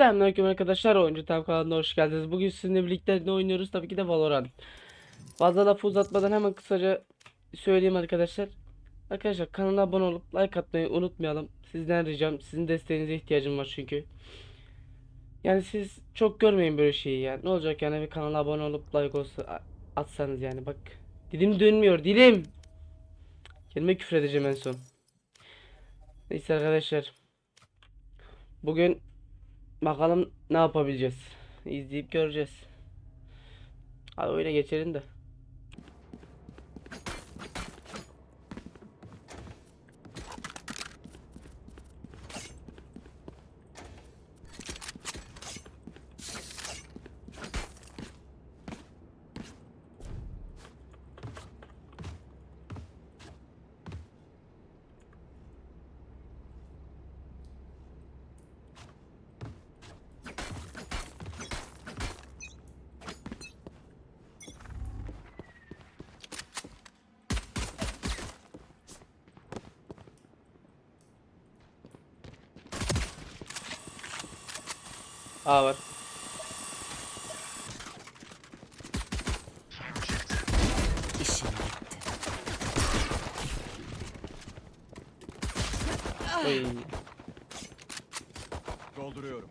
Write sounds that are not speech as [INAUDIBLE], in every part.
Selamünaleyküm arkadaşlar oyuncu tam kanalına hoş geldiniz. Bugün sizinle birlikte ne oynuyoruz? Tabii ki de Valorant. Fazla lafı uzatmadan hemen kısaca söyleyeyim arkadaşlar. Arkadaşlar kanala abone olup like atmayı unutmayalım. Sizden ricam sizin desteğinize ihtiyacım var çünkü. Yani siz çok görmeyin böyle şeyi yani. Ne olacak yani bir kanala abone olup like olsa atsanız yani bak. Dilim dönmüyor dilim. Kelime küfür edeceğim en son. Neyse arkadaşlar. Bugün bakalım ne yapabileceğiz. İzleyip göreceğiz. Hadi oyuna geçelim de. A var. İşim bitti. Oy. Dolduruyorum.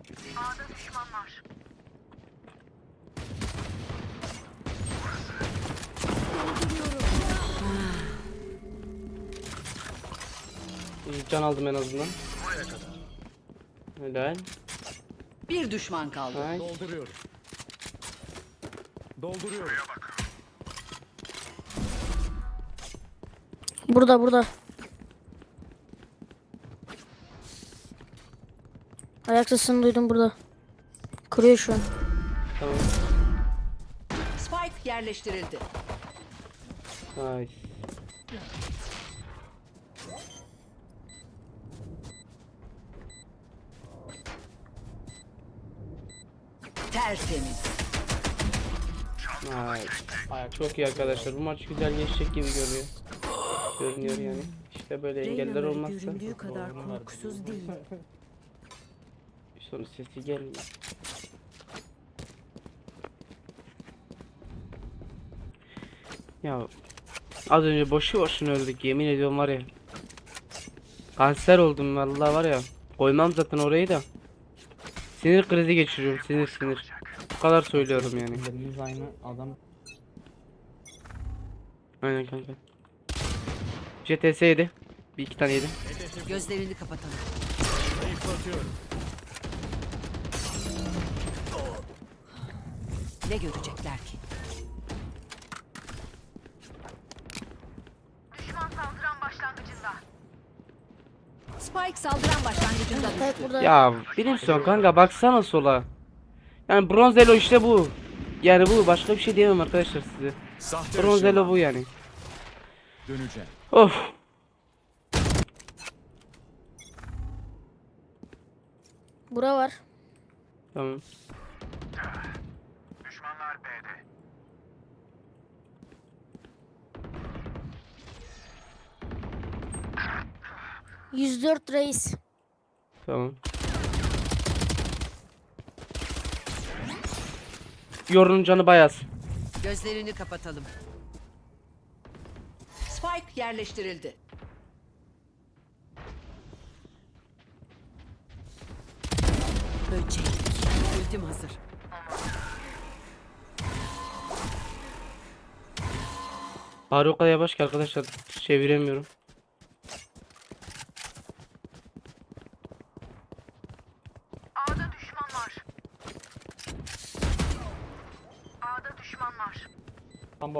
İyi, Can aldım en azından. Helal. Bir düşman kaldı. Nice. Dolduruyorum. Dolduruyorum. Burada burada. Ayak sesini duydum burada. Kırıyor şu an. Tamam. Spike yerleştirildi. Nice. Tertemiz. Nice. Çok iyi arkadaşlar. Bu maç güzel geçecek gibi görünüyor. Görünüyor yani. İşte böyle engeller olmazsa. göründüğü kadar korkusuz değil. [LAUGHS] Bir sonra sesi gelmiyor. Ya az önce boşu boşuna öldük yemin ediyorum var ya. Kanser oldum vallahi var ya. Koymam zaten orayı da. Sinir krizi geçiriyorum sinir sinir. Bu kadar söylüyorum yani. Ellerimiz aynı adam Aynen kanka. JTS yedi. Bir iki tane yedi. Gözlerini kapatalım. Ne görecekler ki? Spike saldıran başlangıcında Tek düştü. burada. Ya bilim son kanka baksana sola. Yani bronz elo işte bu. Yani bu başka bir şey diyemem arkadaşlar size. Sahte Bronz elo ışınlan. bu yani. Döneceğim. Of. Bura var. Tamam. Düşmanlar B'de. 104 reis. Tamam. Yorunun canı bayaz. Gözlerini kapatalım. Spike yerleştirildi. Böcek. Ultim hazır. Kadar yavaş ki arkadaşlar çeviremiyorum.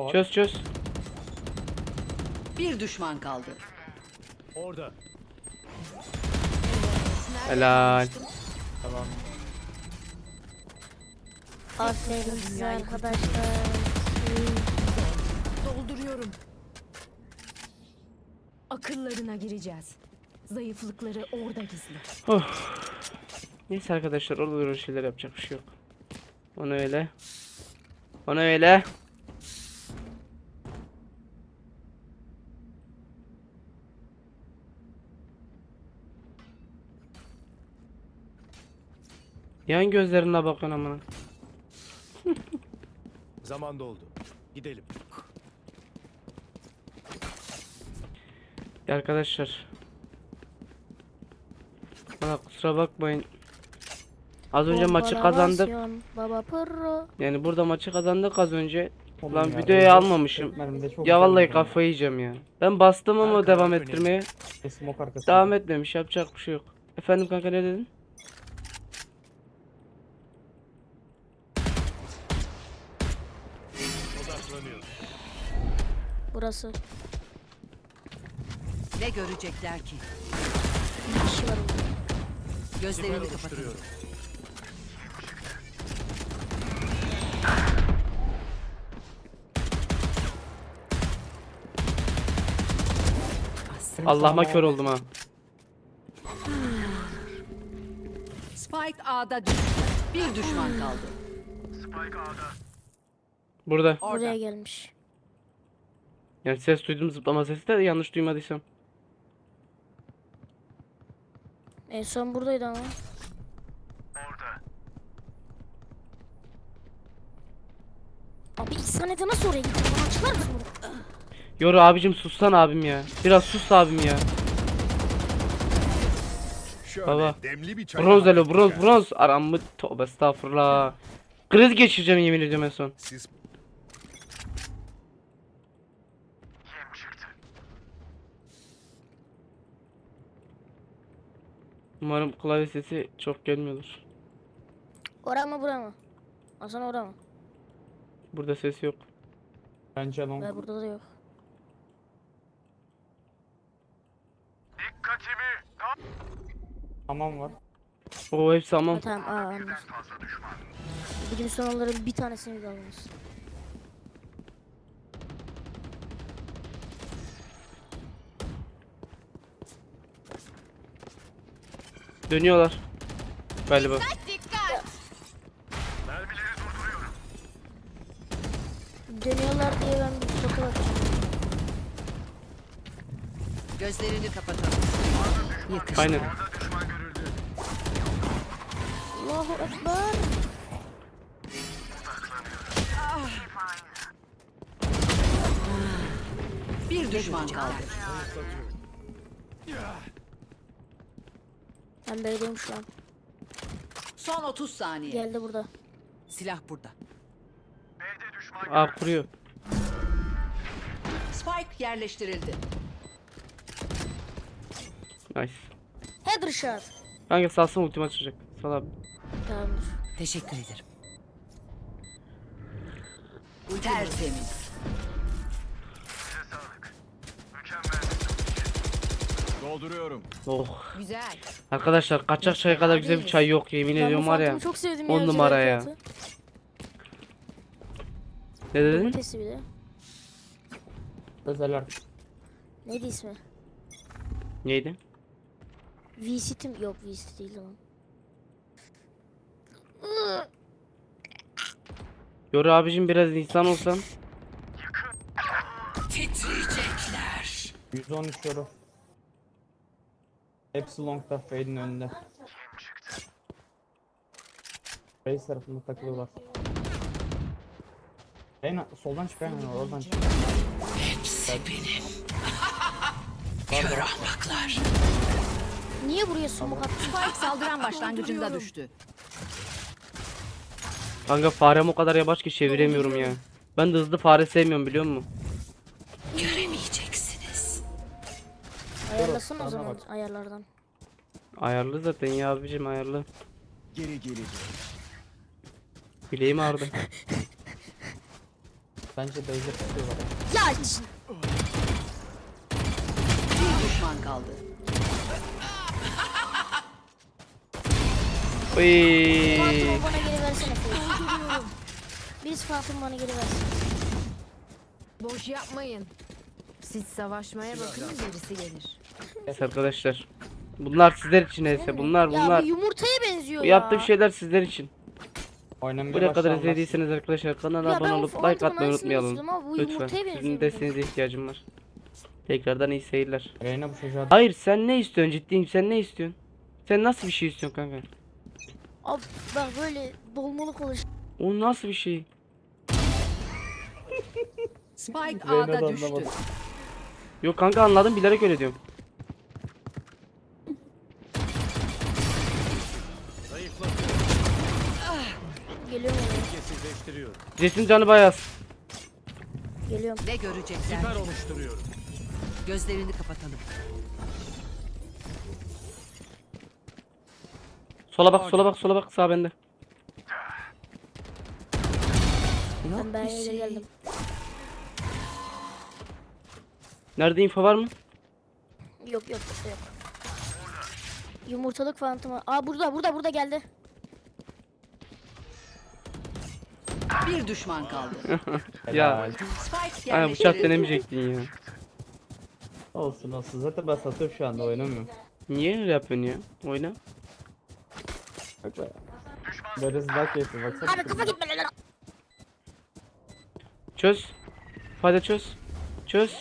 Var. Çöz çöz. Bir düşman kaldı. Orada. Helal. Tamam. Aferin size arkadaşlar. Dolduruyorum. Akıllarına gireceğiz. Zayıflıkları orada gizli. Neyse arkadaşlar orada öyle şeyler yapacak bir şey yok. Onu öyle. Onu öyle. Yan gözlerine bakın amına. Zaman doldu. Gidelim. Arkadaşlar. Bana kusura bakmayın. Az önce maçı kazandık. Baba pırro. Yani burada maçı kazandık az önce. Lan ya, videoyu almamışım. Ya vallahi kafayı yiyeceğim ya. Ben bastım ama devam önemli. ettirmeye. Devam etmemiş. Yapacak bir şey yok. Efendim kanka ne dedin? Burası. Ne görecekler ki? Bir kişi var burada. Gözlerini oluşturuyorum. Allah'ıma kör oldum ha. Spike A'da düştü. Bir düşman kaldı. Burada. Orada. Buraya gelmiş. Yani ses duydum zıplama sesi de yanlış duymadıysam. En son buradaydı ama. Abi ilk saniyede nasıl oraya gittin? Bana açıklar mısın bunu? Yoru abicim sussan abim ya. Biraz sus abim ya. Şöyle Baba. demli bir çay. Bronz alo bronz bronz. Aram mı? Tövbe estağfurullah. Kriz geçireceğim yemin ediyorum en son. Siz Umarım klavye sesi çok gelmiyordur. Ora mı bura mı? Hasan ora mı? Burada ses yok. Bence long. Ve burada da yok. Tamam var. O hepsi Ha, tamam. tamam aa anladım. Bilim sonraların bir tanesini de alırız. Dönüyorlar. Galiba. Dönüyorlar diye ben bir atacağım. Gözlerini kapatalım. Yakıştı. Aynen. Allahu Ekber. Bir düşman kaldı. Ben B'deyim şu an. Son 30 saniye. Geldi burada. Silah burada. Aa kuruyor. Spike yerleştirildi. Nice. Headshot. Kanka salsın ultima açacak. Sal abi. Tamamdır. Teşekkür ederim. Tertemiz. Dolduruyorum. Oh. Güzel. Arkadaşlar kaçak çay kadar güzel bir çay yok yemin Ben ediyorum var ya. Çok sevdim on ya. numara özel ya. Ne dedin? Domatesi bir de. Özel art. Neydi ismi? Neydi? Mi? Yok V-City değil lan. Yoru abicim biraz insan olsan. Titriyecekler. 113 euro. Hepsi long'da fade'in önünde. Base tarafında takılıyorlar. Aynen soldan çık aynen oradan çık. Hepsi benim. [LAUGHS] Kör ahmaklar. Niye buraya smoke attın? Spike saldıran başlangıcında düştü. Kanka farem o kadar yavaş ki çeviremiyorum ya. Ben de hızlı fare sevmiyorum biliyor musun? Ayarlasana o Sana zaman bak. ayarlardan. Ayarlı zaten ya abicim ayarlı. geri geleceğim. Bileğim ağrıdı. [LAUGHS] Bence base'e tutuyorlar. Ya ç- Bir düşman kaldı. Oy. Phantom'u bana geri versene. Birisi bana geri versin. Boş yapmayın. Siz savaşmaya bakın gerisi gelir. Evet arkadaşlar. Bunlar sizler için neyse. Bunlar Ya bunlar. bu yumurtaya benziyor Bu ya. yaptığım şeyler sizler için. Oynamaya Buraya kadar başlanmaz. izlediyseniz arkadaşlar kanala abone olup like atmayı unutmayalım. Lütfen. Sizin desteğinize ihtiyacım var. Tekrardan iyi seyirler. Reyna bu çocuğa Hayır sen ne istiyorsun ciddiyim sen ne istiyorsun? Sen nasıl bir şey istiyorsun kanka? Abi bak böyle dolmalık olur. O nasıl bir şey? Spike A'da düştü. Yok kanka anladım bilerek öyle diyorum. Kesizleştiriyorum. Jet'in canı bayağı. Geliyorum. Ne görecekler? Siper oluşturuyorum. Gözlerini kapatalım. Sola bak sola bak sola bak sağ bende. Ben B'ye de geldim. Nerede info var mı? Yok yok yok. yok. Yumurtalık fantomu. Aa burada burada burada geldi. Bir düşman kaldı. [LAUGHS] Ya. Spike Aynen bıçak yerleştirildi. denemeyecektin ya. Olsun olsun. Zaten ben satıyorum şu anda oynamıyorum. Niye öyle yapıyorsun ya? Oyna. Böyle daha keyifli baksana. Abi kafa gitme lan. Çöz. Hadi çöz. Çöz.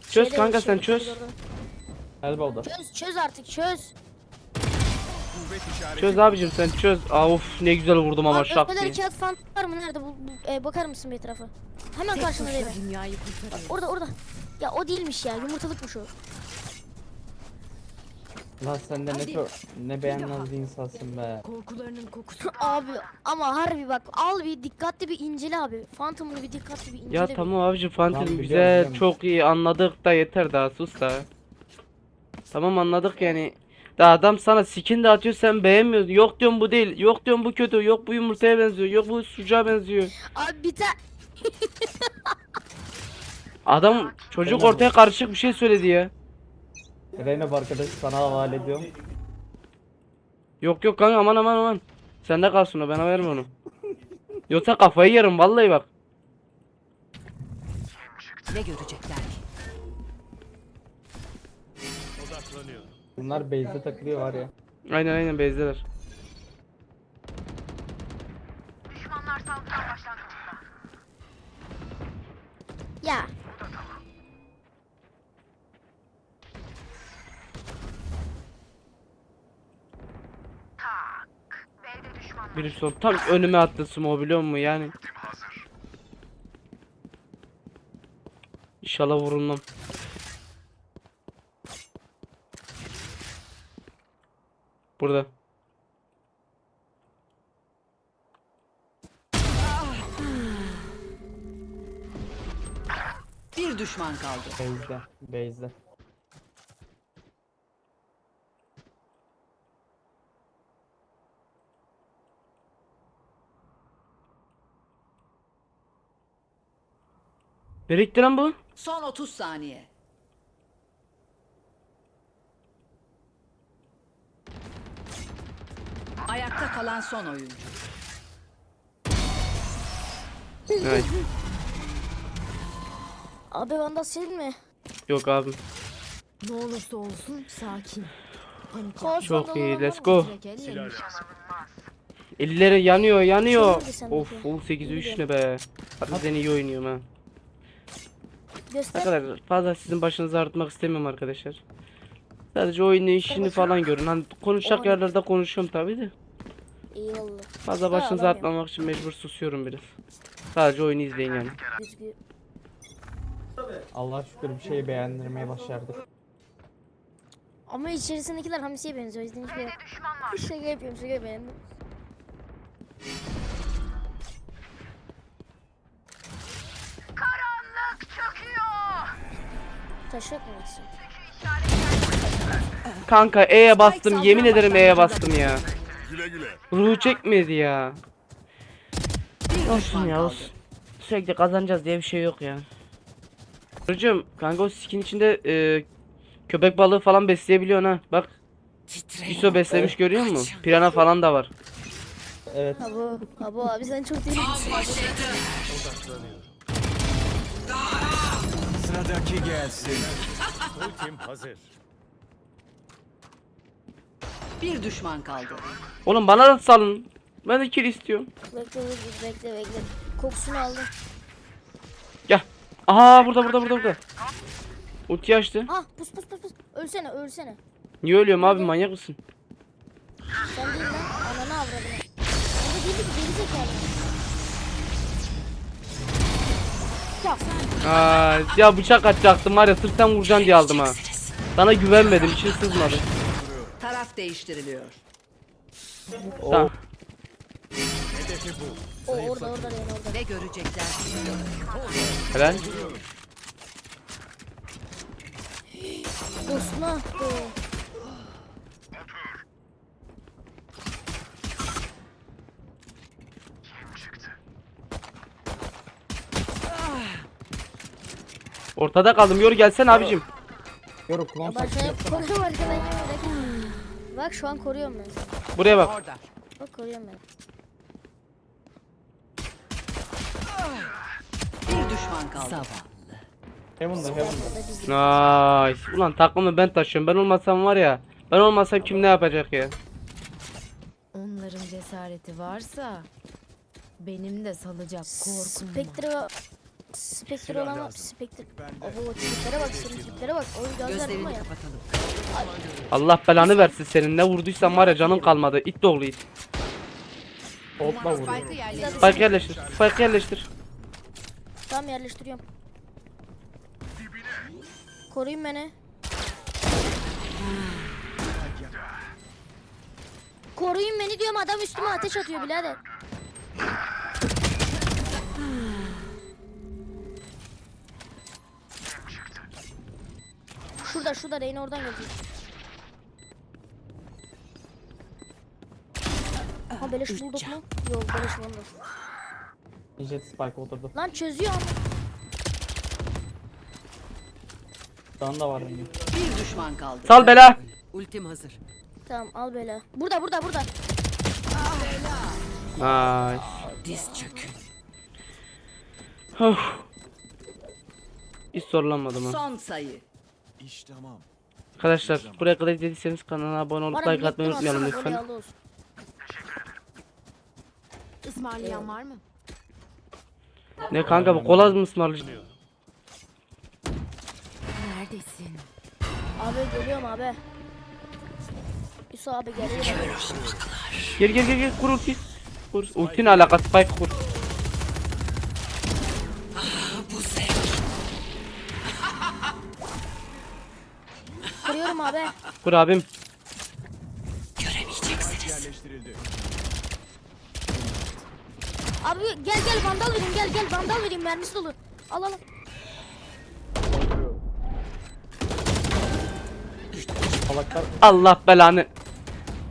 Çöz Şeyde kanka sen şeyde, çöz. şurada. Elbow'da. Çöz çöz artık çöz. Çöz abicim sen çöz. Aa of ne güzel vurdum ama Abi şak diye. kağıt fan var mı nerede? Bu, bu- e, bakar mısın bir etrafa? Hemen karşında değil mi? Dünyayı kurtarıyor. Orada orada. Ya o değilmiş ya yumurtalıkmış o. Lan sen de ne çok ne beğenmez bir insansın be. Korkularının kokusu. [LAUGHS] Abi ama harbi bak al bir dikkatli bir incele abi. Phantom'unu bir dikkatli bir incele. Ya bir. tamam abicim Lan fantelim biliyorum, güzel biliyorum. çok iyi anladık da yeter daha sus da. Tamam anladık yani. Da adam sana skin de atıyor sen beğenmiyorsun. Yok diyorum bu değil. Yok diyorum bu kötü. Yok bu yumurtaya benziyor. Yok bu sucuğa benziyor. Abi bir tane [LAUGHS] Adam çocuk ortaya karışık bir şey söyledi ya. Reyna bu arkadaşı sana havale ediyorum. Yok yok kanka aman aman aman. Sende kalsın o bana verme onu. Yoksa kafayı yerim vallahi bak. Ne görecekler Bunlar base'de takılıyor var ya. Aynen aynen bezdeler. ya. Biri son tam önüme attı smoke biliyor musun yani. İnşallah vurulmam. Burada. Bir düşman kaldı. Nereye gitti lan bu? Son 30 saniye. Ayakta kalan son oyuncu. Evet. Abi Vandal senin mi? Yok abi. Ne olursa olsun sakin. Panik Çok iyi. Let's go. Elleri yanıyor yanıyor. Miydi sendeki? Of full 8 3 ne be. Hadi ben iyi oynuyorum ha. Göster. Ne kadar fazla sizin başınızı ağrıtmak istemiyorum arkadaşlar. Sadece oyunu işini falan görün. Hani konuşacak yerlerde konuşuyorum tabi de. Eyvallah. Fazla Ya, başınızı alamıyorum. ağrıtmamak için mecbur susuyorum biraz. Sadece oyunu izleyin yani. Düzgün. Allah şükür bir şeyi beğendirmeye başardık. Ama içerisindekiler hamsiye benziyor. O yüzden hiçbir yok. Şaka yapıyorum şaka beğendim. Taşak mı gitsin? Kanka E'ye bastım. Yemin ederim E'ye bastım ya. Güle güle. Ruhu çekmedi ya. Olsun ya olsun. Sürekli kazanacağız diye bir şey yok ya. Hocam kanka o skin içinde e, köpek balığı falan besleyebiliyorsun ha. Bak Hiso beslemiş görüyor musun? Pirana falan da var. Evet. Abo, abo abi sen çok deli. Sıradaki gelsin. Ultim hazır. Bir düşman kaldı. Oğlum bana da salın. Ben de kill istiyorum. Bekle bekle bekle bekle. Kokusunu aldım. Gel. Aha burada burada burada burada. Ulti açtı. Ah pus pus pus pus. Ölsene ölsene. Niye ölüyorum abi manyak mısın? Sen değil lan. Ananı avradını. Orada değildi ki geri zekalı. Ya Aa, ya bıçak atacaktım var ya sırttan vuracaksın diye aldım ha. Sana güvenmedim için sızmadı. Taraf değiştiriliyor. Tamam. Hedefi bu. o orada orada Reyna orada. Ne görecekler? Helal. Be. Ortada kaldım. Yor gelsene abicim. Yoru klon Ya ben arkadan yemerek. Bak şu an koruyorum ben seni. Buraya bak. Orada. Bak koruyorum ben. Bir düşman kaldı. Zavallı. Heaven'da Heaven'da. Nice. Ulan takımı ben taşıyorum. Ben olmasam var ya. Ben olmasam kim ne yapacak ya? Onların cesareti varsa benim de salacak korkum var. Spectre Spectre olan lazım. Spectre. Abo tiplere bak senin tiplere bak. Gazlar durma Gözlerini ya. kapatalım. Allah belanı versin senin. Ne vurduysan var ya canın kalmadı. İt doğulu it. Hopla vuruyor. Spike'ı yerleştir. Spike yerleştir. Spike yerleştir. Tamam yerleştiriyorum. Koruyun beni. Koruyun beni diyorum adam üstüme ateş atıyor birader. Şurada şurada Reyna oradan gelecek. Ha beleş bulduk mu? Yok beleş bulduk. Jet spike oturdu. Lan çözüyor ama. Can da var benim. Bir düşman kaldı. Sal bela. Ultim hazır. Tamam al böyle. Burada burada burada. Nice. Diz çökün. Of. Hiç zorlanmadım ha. Son sayı. İş tamam. Arkadaşlar buraya kadar izlediyseniz kanala abone olup Bana like atmayı unutmayalım lütfen. voley al olsun. Ismarlayan var mı? Ne kanka bu kolaz mı ısmarlayacak? Neredesin? Abi geliyorum abi. Yusuf abi geliyor. Gel gel gel gel kur ulti. Kur. Ulti ne alaka spike kur. Kuruyorum abi. Kur abim. Yerleştirildi. Abi gel gel vandal vereyim gel gel vandal vereyim mermisi dolu. Al al. Salaklar. Allah belanı.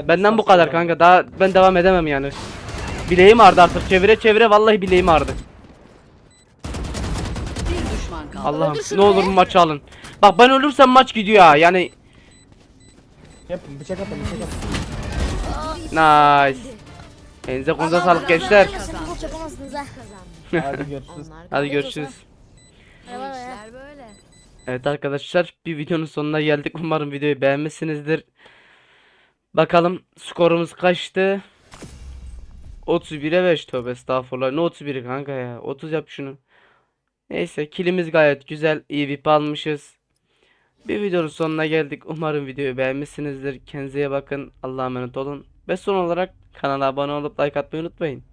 Benden bu kadar kanka. Daha ben devam edemem yani. Bileğim ağrıdı artık. Çevire çevire vallahi bileğim ağrıdı. Bir düşman kaldı. Allah'ım Öldür ne olur be. maçı alın. Bak ben ölürsem maç gidiyor ha. Yani Yapın bıçak atın bıçak atın. nice. Elinize konuza sağlık gençler. Yapamazsınız ha. Hadi görüşürüz. Hadi görüşürüz. İşler böyle. Evet arkadaşlar bir videonun sonuna geldik. Umarım videoyu beğenmişsinizdir. Bakalım skorumuz kaçtı? 31'e 5 tövbe estağfurullah. Ne 31'i kanka ya? 30 yap şunu. Neyse kilimiz gayet güzel. iyi VIP almışız. Bir videonun sonuna geldik. Umarım videoyu beğenmişsinizdir. Kendinize bakın. Allah'a emanet olun. Ve son olarak kanala abone olup like atmayı unutmayın.